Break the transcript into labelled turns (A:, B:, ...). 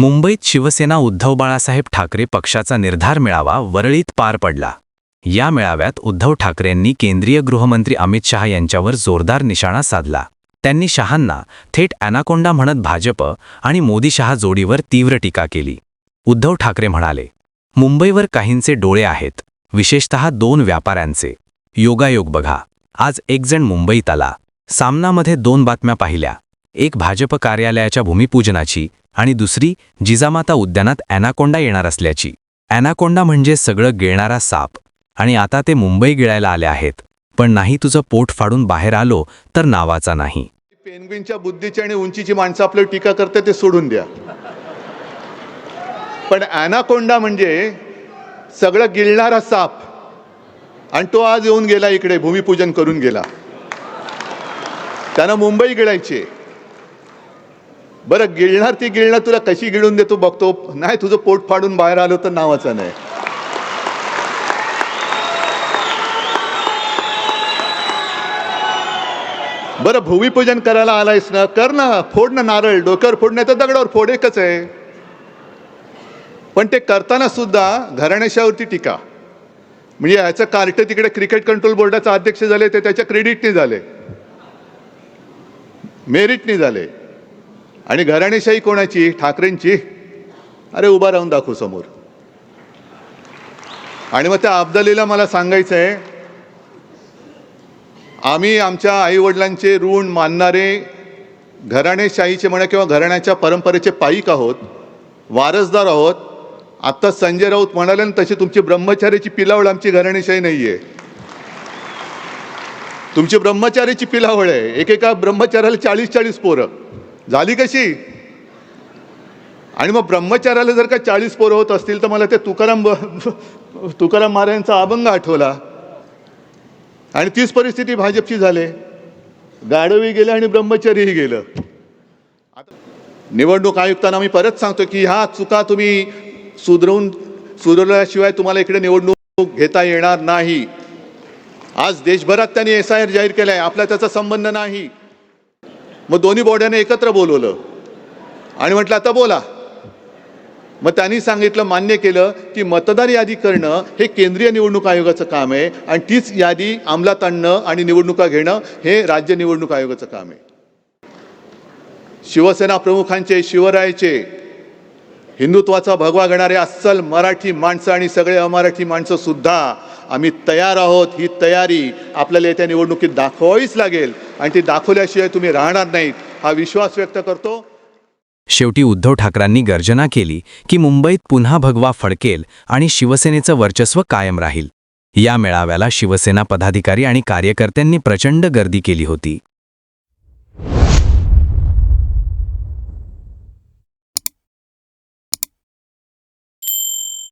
A: मुंबईत शिवसेना उद्धव बाळासाहेब ठाकरे पक्षाचा निर्धार मेळावा वरळीत पार पडला. या मेळाव्यात उद्धव ठाकरेंनी केंद्रीय गृहमंत्री अमित शहा यांच्यावर जोरदार निशाणा साधला. त्यांनी शहांना थेट अॅनाकोंडा म्हणत भाजप आणि मोदी शहा जोडीवर तीव्र टीका केली. उद्धव ठाकरे म्हणाले मुंबईवर काहींचे डोळे आहेत विशेषतः दोन व्यापाऱ्यांचे. योगायोग बघा. आज एक जण मुंबईत आला. सामनामध्ये दोन बातम्या पाहिल्या. एक भाजप कार्यालयाच्या भूमिपूजनाची आणि दुसरी जिजामाता उद्यानात अॅनाकोंडा येणार असल्याची. अॅनाकोंडा म्हणजे सगळं गिळणारा साप. आणि आता ते मुंबई गिळायला आले आहेत. पण नाही तुझं पोट फाडून बाहेर आलो तर नावाचा नाही.
B: पेंग्विनच्या बुद्धीची आणि उंचीची माणसं आपलं टीका करते ते सोडून द्या. पण ॲनाकोंडा म्हणजे सगळं गिळणारा साप. आणि तो आज येऊन गेला इकडे भूमिपूजन करून गेला. त्यानं मुंबई गिळायची. बरं गिळणार ती गिळणार तुला कशी गिळून देतो बघतो. नाही तुझं पोट फाडून बाहेर आलं तर नावाचं नाही. बरं भूमिपूजन करायला आलायस ना? कर ना फोड ना नारळ. डोक्यावर फोड नाही तर दगडावर फोड एकच आहे. पण ते करताना सुद्धा घराण्याशावरती टीका. म्हणजे ह्याचं कार्ट तिकडे क्रिकेट कंट्रोल बोर्डाचा अध्यक्ष झाले ते त्याच्या क्रेडिटने झाले. मेरिटने झाले. आणि घराणेशाही कोणाची? ठाकरेंची. अरे उभा राहून दाखवू समोर. आणि मग त्या अब्दालीला मला सांगायचं आहे आम्ही आमच्या आईवडिलांचे ऋण मानणारे घराणेशाहीचे म्हणा किंवा घराण्याच्या परंपरेचे पाईक आहोत वारसदार आहोत आत्ता संजय राऊत म्हणाले ना तशी तुमची ब्रह्मचारीची पिलावळ आमची घराणेशाही नाही आहे तुमची ब्रह्मचारीची पिलावळ आहे. एकेका ब्रह्मचाऱ्याला चाळीस चाळीस पोरं. झाली कशी? आणि मग ब्रह्मचार्याला जर का चाळीस पोरं होत असतील तर मला ते तुकाराम तुकाराम महाराजांचा अभंग आठवला. आणि तीच परिस्थिती भाजपची झाले. गाढवही गेलं आणि ब्रह्मचर्यही गेलं. आता निवडणूक आयुक्तांना मी परत सांगतो की ह्या चुका तुम्ही सुधरवून सुधरवल्याशिवाय तुम्हाला इकडे निवडणूक घेता येणार नाही. आज देशभरात त्यांनी एस आय आर जाहीर केला आहे आपला त्याचा संबंध नाही. मग दोन्ही बॉड्याने एकत्र बोलवलं. आणि म्हटलं आता बोला. मग त्यांनी सांगितलं मान्य केलं की मतदार यादी करणं हे केंद्रीय निवडणूक आयोगाचं काम आहे आणि तीच यादी अंमलात आणणं आणि निवडणुका घेणं हे राज्य निवडणूक आयोगाचं काम आहे. शिवसेना प्रमुखांचे शिवरायचे हिंदुत्वाचा भगवा घेणारे अस्सल मराठी माणसं आणि सगळे अमराठी माणसं सुद्धा आम्ही तयार आहोत. ही तयारी आपल्याला येत्या निवडणुकीत दाखवावीच लागेल आणि ती दाखवल्याशिवाय तुम्ही राहणार नाहीत हा विश्वास व्यक्त करतो.
A: शेवटी उद्धव ठाकरांनी गर्जना केली की मुंबईत पुन्हा भगवा फडकेल आणि शिवसेनेचं वर्चस्व कायम राहील. या मेळाव्याला शिवसेना पदाधिकारी आणि कार्यकर्त्यांनी प्रचंड गर्दी केली होती.